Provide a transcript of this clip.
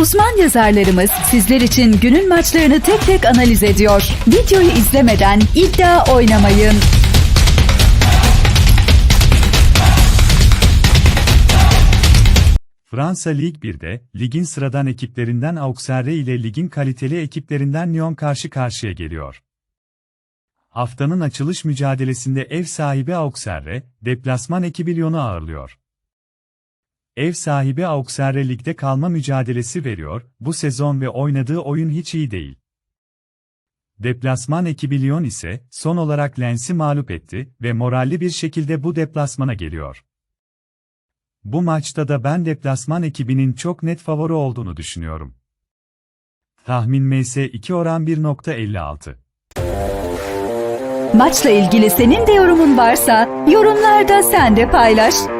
Uzman yazarlarımız sizler için günün maçlarını tek tek analiz ediyor. Videoyu izlemeden iddia oynamayın. Fransa Lig 1'de, ligin sıradan ekiplerinden Auxerre ile ligin kaliteli ekiplerinden Lyon karşı karşıya geliyor. Haftanın açılış mücadelesinde ev sahibi Auxerre, deplasman ekibi Lyon'u ağırlıyor. Ev sahibi Auxerre ligde kalma mücadelesi veriyor, bu sezon ve oynadığı oyun hiç iyi değil. Deplasman ekibi Lyon ise, son olarak Lens'i mağlup etti ve moralli bir şekilde bu deplasmana geliyor. Bu maçta da ben deplasman ekibinin çok net favori olduğunu düşünüyorum. Tahmin MS2 oran 1.56. Maçla ilgili senin de yorumun varsa yorumlarda sen de paylaş.